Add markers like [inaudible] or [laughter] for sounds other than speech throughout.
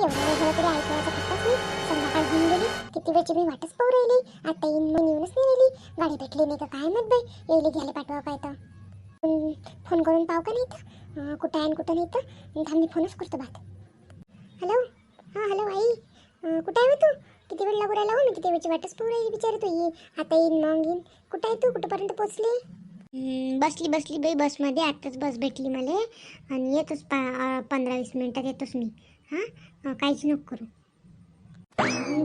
एवढा झालं तरी ऐकवायचा पत्ताच नाही संध्याकाळ घेऊन गेली किती वेळची मी वाटच पाहू राहिली आता येईन मग येऊनच नाही राहिली गाडी भेटली नाही का काय मत बाई येईली घ्यायला पाठवा काय तर फोन करून पाव का नाही तर कुठं आहे कुठं नाही तर थांब मी फोनच करतो बात हॅलो हां हॅलो आई कुठं आहे तू किती वेळ लागू राहिला हो मी किती वेळची वाटच पाहू राहिली बिचारी तू ये आता येईन मग येईन कुठं आहे तू कुठंपर्यंत पोचली बसली बसली बाई बसमध्ये आत्ताच बस भेटली मला. आणि येतोच पा पंधरा वीस मिनटात येतोच मी. हां? काहीच नको करू.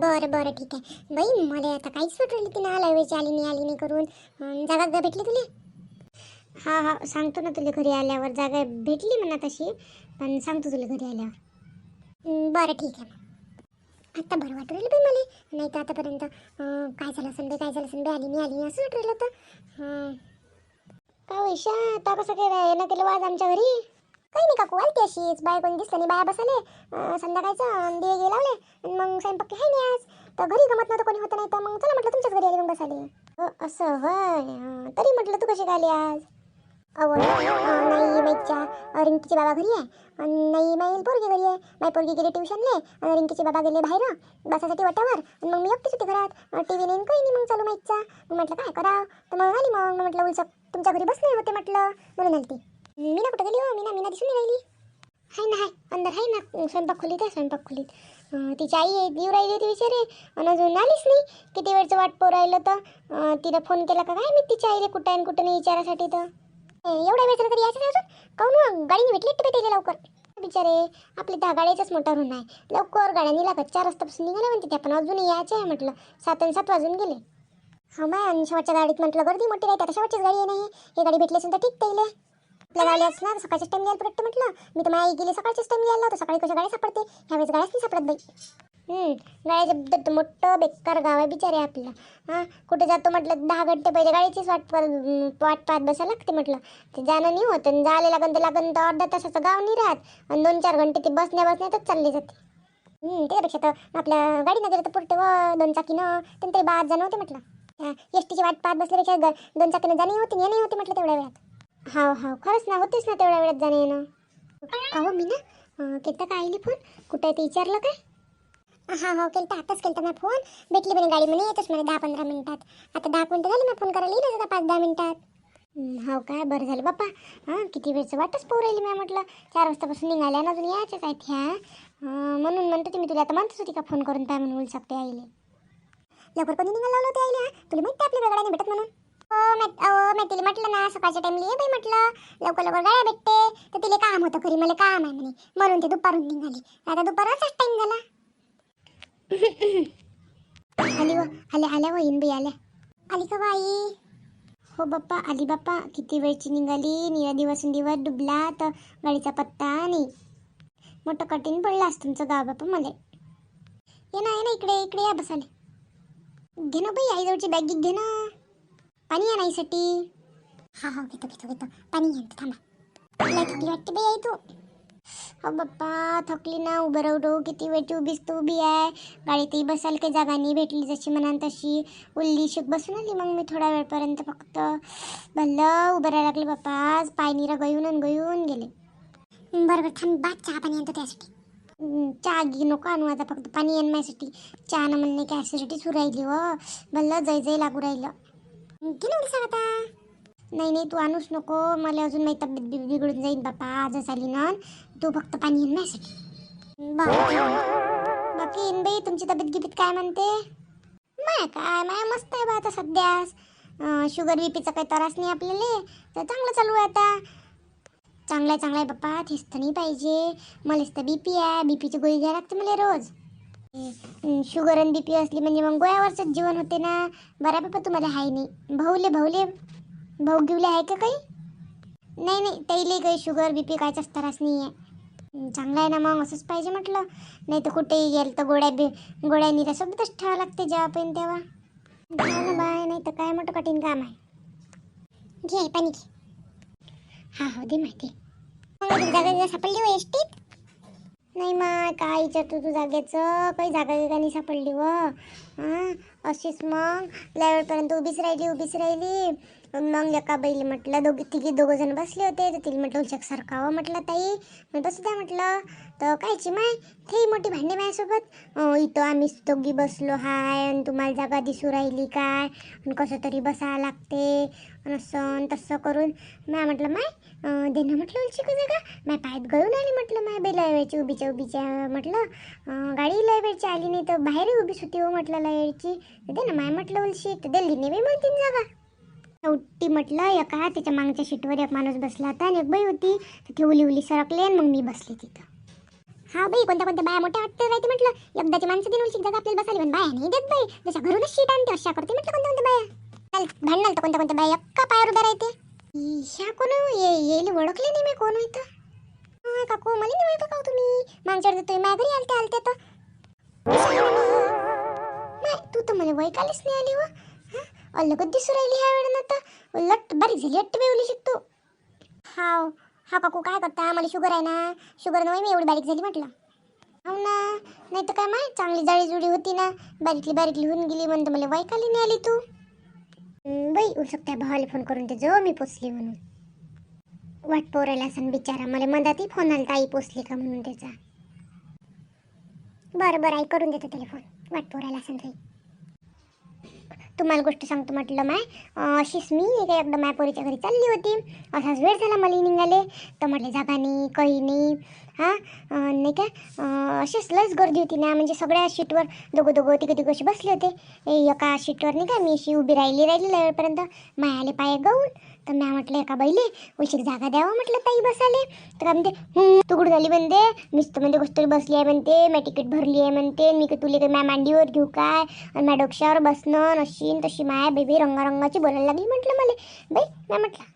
बरं बरं ठीक आहे. बाई मला आता काहीच सुटली ती ना वेळची आली नाही आली नाही करून. जागा जागा भेटली तुला? हा हा सांगतो ना तुला घरी आल्यावर. जागा भेटली म्हणा तशी पण सांगतो तुला घरी आल्यावर. बरं ठीक आहे. मग आता बरं वाटू राहिलं बाई मला. नाही तर आतापर्यंत काय झालं असेल बाई काय झालं असेल बाई आली नाही आली नाही असं वाटू राहिलं होतं. काय हो का वैशा आता कसं काय येणं केलं वाज आमच्या घरी? काही नाही काकू आलती अशीच. बाय कोणी दिसलं नाही बाया बसाले. संध्याकाळचं दिवे गे लावले. आणि मग स्वयंपाक आहे नाही आज. तर घरी गमत नव्हतं कोणी होतं नाही तर मग चला म्हटलं तुमच्याच घरी आली मग बसाले हो, असं होय? तरी म्हटलं तू कशी काय आली आज? अहो नाही बाईच्या. रिंकीचे बाबा घरी आहे. आणि नाही माई पोरगी घरी आहे. माई पोरगी गेली ट्युशनले. आणि रिंकीचे बाबा गेले बाहेर बसासाठी वाटावर आणि मग मी एकटीच होते घरात. टी व्ही नाही काही नाही मग चालू माईकचा. मग म्हटलं काय करावं? तर मग आली मग. म्हटलं उलसक तुमच्या घरी बसले होते म्हटलं. म्हणून आली मीना मी ना कुठं गेली हो? मी ना मी दिसून नाही राहिली. हाय ना हाय. अंदर हाय ना. स्वयंपाक खोलीत आहे स्वयंपाक खोलीत. तिची आई आहे, येऊ राहिली होती विचारे. आणि अजून आलीच नाही. किती वेळचं वाट पोर राहिलं तर? तिला तिनं फोन केला का काय मी तिच्या आईला कुठं आहे आणि कुठं नाही विचारासाठी तर? एवढ्या वेळ तरी यायचं अजून? काहून मग हो? गाडीने भेटली एकटी भेटायला लवकर? बिचारे आपली दहा गाड्याचंच मोठा ऋण आहे. लवकर गाड्यांनी लागत चार रस्त्यापासून निघाले म्हणते ते पण अजूनही यायचे आहे म्हटलं. सात आणि सात वाजून गेले. हा बाय आणि शेवटच्या गाडीत म्हटलं गर्दी मोठी राहते आता शेवटचीच गाडी नाही हे गाडी भेटली असेल तर ठीक त्याला. आपल्या गाडी असणार सकाळच्याच टाइम यायला पडते म्हटलं. मी तर माझ्या आई गेली सकाळच्याच टाइम यायला होतं सकाळी कशा गाड्या सापडते? ह्यावेळेस गाड्याच नाही सापडत बाई. हम्म, गाड्याचं मोठं बेकार गाव आहे बिचारे आपलं. हां कुठे जातो म्हटलं दहा घंटे पहिले गाडीचीच वाट पाहत वाट पाहत बसायला लागते म्हटलं. ते जाणं नाही होत आणि जायला लागन ते लागन तर अर्धा तासाचं गाव नाही राहत. आणि दोन चार घंटे ते बसण्या बसण्यातच चालली जाते. त्याच्यापेक्षा तर आपल्या गाडीनं गेलं तर पुरते व दोन चाकीनं. तरी बाद जाणं होते म्हटलं. एस टीची वाट पाहत बसल्यापेक्षा दोन चाकीनं जाणे होते येणे होते म्हटलं तेवढ्या वेळात. हाव हाव. खरंच ना होतेच ना तेवढ्या वेळात जाणं येणं. अहो मी ना केलता का आईली फोन कुठं आहे ते विचारलं काय? हा हो केलता. आताच केलता मी फोन भेटली म्हणे गाडी म्हणे येतोच म्हणे दहा पंधरा मिनिटात. आता दहा मिनटं झाली मी फोन करायला येईल आता पाच दहा मिनिटात. हो काय? बरं झालं. बाप्पा हां किती वेळचं वाटच पोर राहिली मी म्हटलं. चार वाजतापासून निघाल्या ना अजून यायच्याच आहेत ह्या. म्हणून म्हणतो तुम्ही तुला आता म्हणतच होती का फोन करून काय म्हणून बोलू शकते आईले. लवकर कोणी निघायला लावलं होते आईले हा? तुला माहिती आपल्या वेगळ्याने भेटत म्हणून? तिला म्हटलं ना सकाळच्या टाइमला ये बाई म्हटलं. लवकर लवकर गाड्या भेटते. तर तिला काम होतं घरी मला काम आहे म्हणे. म्हणून ते दुपारून निघाली. आता दुपारचाच टाइम झाला. [laughs] आली व आल्या आल्या व हिंबी आल्या. आली का बाई? हो बाप्पा आली बाप्पा. किती वेळची निघाली? निळा दिवस दिवस डुबला तर गाडीचा पत्ता नाही. मोठं कठीण पडलं असतं तुमचं गाव बाप्पा मला. ये ना ये ना इकडे इकडे या बसाले घे ना बाई आईजवळची बॅग घे ना. पाणी आणायसाठी. नाहीसाठी हा हा घेतो घेतो घेतो. पाणी घे थांबा. लय थकली वाटते बाई आई तू? हो बाप्पा थकली ना उभं राहू किती वेळची उभीच तू उभी आहे. गाडीतही बसायला काही जागा नाही भेटली जशी म्हणाल तशी. उल्ली शिक बसून आली मग मी थोड्या वेळपर्यंत फक्त. भल्लं उभं राहायला लागले बाप्पा. आज पाय निरा गळून आणि गळून गेले बरं बरं थांब. बाद चहा पाणी आणतो त्यासाठी. चहा घे नको आणू आता फक्त. पाणी आणण्यासाठी चहा न म्हणणे की ॲसिडिटी सुरू राहिली हो. भल्लं जय जय लागू राहिलं. घे उलसा आता. नाही नाही तू आणूच नको. मला अजून माझी तब्येत बि- बिघडून जाईल बापा. आजच आली ना. तू फक्त पाणी येईन बरं बाकी येईन बाई. तुमची तब्येत गिबीत काय म्हणते? माय काय? माय मस्त आहे बा आता सध्या. शुगर बीपीचा काही त्रास नाही आपल्याला. तर चांगलं चालू आहे आता. चांगला आहे चांगला आहे बाप्पा तेच तर नाही पाहिजे. मलाच तर बीपी आहे. बीपीची गोळी घ्यायला लागते मला रोज. शुगर आणि बीपी असली म्हणजे मग गोळ्यावरच जीवन होते ना. बराबर बाप्पा तुम्हाला हाय नाही. भाऊले भाऊले. भाऊ गिवले आहे का काही? नाही नाही त्याईले काही शुगर बीपी कायचाच त्रास नाही आहे चांगलं आहे ना मग असंच पाहिजे म्हटलं. नाही तर कुठेही गेलं तर गोळ्या बी गोळ्या निरा ठेवावं लागते जेव्हा पण तेव्हा ना बाय नाही तर काय मोठं कठीण काम आहे. घे पाणी घे. हा हो दे माहिती. सापडली हो एसटीत? नाही मग काय विचारतो तू जागेचं काही जागा बिगा नाही सापडली व. हां अशीच मग. लय वेळपर्यंत उभीच राहिली उभीच राहिली. मग एका बाईला म्हटलं दोघी तिघी दोघं जण बसले होते. तर तिला म्हटलं उलचक सरकावं म्हटलं ताई मी बसू द्या म्हटलं. तर कायची माय? ते मोठी भांडी माझ्यासोबत. इथं आम्ही दोघी बसलो हाय आणि तुम्हाला जागा दिसू राहिली काय? आणि कसं तरी बसावं लागते आणि असं आणि तसं करून. म्या म्हटलं माय देणं म्हटलं उलची का जागा? माय पायात गळून आली म्हटलं माय बाई लय वेळची उभीच्या उभीच्या. म्हटलं गाडी लय वेळची आली नाही तर बाहेरही उभीच होती हो म्हटलं लय वेळची. दे ना माय म्हटलं उलशी. तर दिली नाही बाई म्हणतीन जागा. शेवटी म्हटलं एका त्याच्या मागच्या शीटवर एक माणूस बसला होता आणि एक बाई होती. तर ती उली उली सरकले आणि मग मी बसले तिथं. हा बाई कोणत्या कोणत्या बाया मोठ्या वाटतं राहते म्हटलं. एकदाची माणसं देऊन उलशी आपल्याला बसायला पण बाया नाही देत बाई. जशा घरूनच शीट आणते अशा करते म्हटलं कोणत्या कोणत्या बाया. चाल भांडणाल तर कोणत्या कोणत्या बाया एक्का पायावर उभ्या राहते. ह्या कोण हो येईल ये ओळखले नाही मी कोण होतं हा, काकू मला नाही ओळखलं का हो तुम्ही? मागच्या वेळेस तुम्ही माझ्या घरी आलते आलते तर. तू तर मला वैकालीच नाही आली व अलगच दिसू राहिली ह्या वेळेनं तर लट बारीक झाली अट्ट बेवली शिकतो हाव हा काकू काय करता मला शुगर आहे ना शुगर नाही मी एवढी बारीक झाली म्हटलं हो ना नाही तर काय माहीत चांगली जाळी जुडी होती ना बारीकली बारीकली होऊन गेली म्हणतो मला वैकाली नाही आली तू बाई बाई शकते भावाला फोन करून ते जवळ मी पोचली म्हणून वाट पोरायला असं बिचारा मला मधातही फोन आला ताई पोचली का म्हणून त्याचा बरं बरं आई करून देतो त्याला फोन वाट पोरायला असं काही तुम्हाला गोष्ट सांगतो म्हटलं माय. अशीच मी एका एकदा माय पोरीच्या घरी चालली होती. असाच वेळ झाला मला निघाले. तर म्हटले जागा नाही काही नाही. हां? नाही का? अशीच लस गर्दी होती ना. म्हणजे सगळ्या शीटवर दोघं दोघं तिघं तिघं असे बसले होते. ए, एका शीटवर नाही का मी अशी उभी राहिली राहिली वेळपर्यंत. माय आले पाय गाऊन तर म्या म्हटलं एका बैले उशीर जागा द्यावा म्हटलं ताई बसाले. तर काय म्हणते तुकड झाली म्हणते? मीच तर म्हणते गोष्ट बसली आहे म्हणते मी तिकीट भरली आहे म्हणते मी का तुले काय मॅ मांडीवर घेऊ काय? आणि मॅ डोक्यावर बसणं अशी न तशी माया बेबी रंगारंगाची बोलायला लागली. म्हटलं मला बाई मी म्हटलं.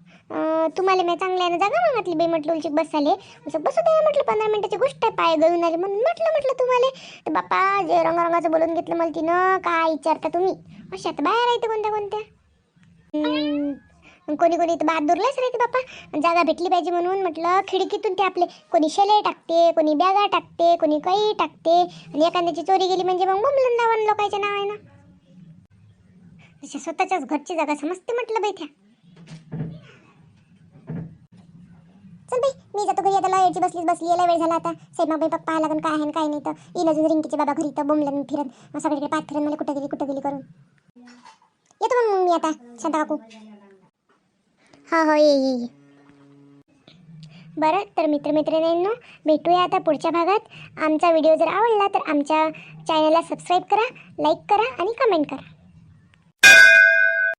तुम्हाला मी चांगल्यानं जागा मागितली बाई म्हटलं उलची बसाले. असं बसू द्या म्हटलं पंधरा मिनिटाची गोष्ट आहे पाय गळून आली म्हणून. म्हटलं म्हटलं तुम्हाला. तर बाप्पा जे रंगारंगाचं बोलून घेतलं मला तिनं काय विचारता तुम्ही? अशा तर बाहेर राहते कोणत्या कोणत्या? कोणी कोणी तर बहादूरलाच राहते बाप्पा. जागा भेटली पाहिजे म्हणून म्हटलं. खिडकीतून ते आपले कोणी शेले टाकते कोणी बॅगा टाकते कोणी काही टाकते. आणि एखाद्याची चोरी गेली म्हणजे मग बोंबलून नाव लोकांच्या ना अशा स्वतःच्याच घरची जागा समजते म्हटलं बाई त्या चल बाई मी जातो घरी आता लॉयरची बसलीच बसली लय वेळ झाला आता. सेमा बाई पप्पा आला काय आहे काय नाही तर. इन अजून रिंकीचे बाबा घरी तर बोंबलन फिरत सगळीकडे पाठ फिरत मला कुठं गेली कुठं गेली करून. येतो मग मी आता शांता काकू. हा हो ये ये ये. बरं तर मित्रमैत्रिणींनो भेटूया आता पुढच्या भागात. आमचा व्हिडिओ जर आवडला तर आमच्या चॅनलला सबस्क्राईब करा लाईक करा आणि कमेंट करा.